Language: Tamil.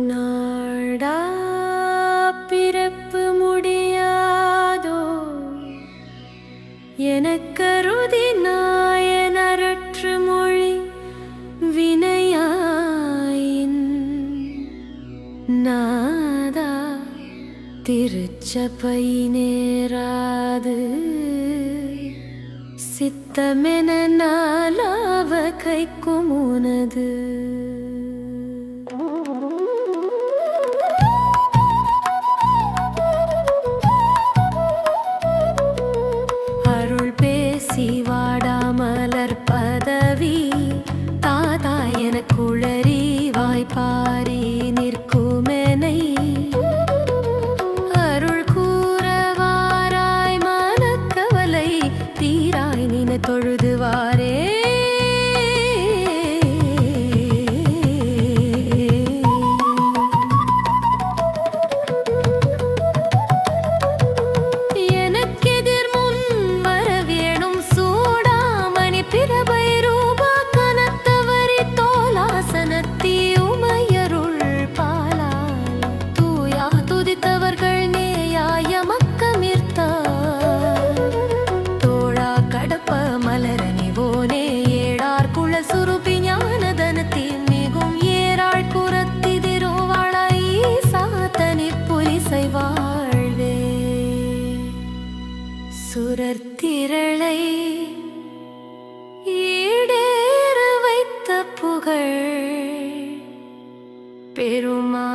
நாடா பிறப்பு முடியாதோ? எனக்கருதி நாயனரற்று மொழி வினையாயின் நாதா திருச்சபை நேராது. சித்தமென நாலாவ கைக்கும் உனது தொழுதுவார் சுரத்திரளை ஈடேற வைத்த புகழ் பெருமா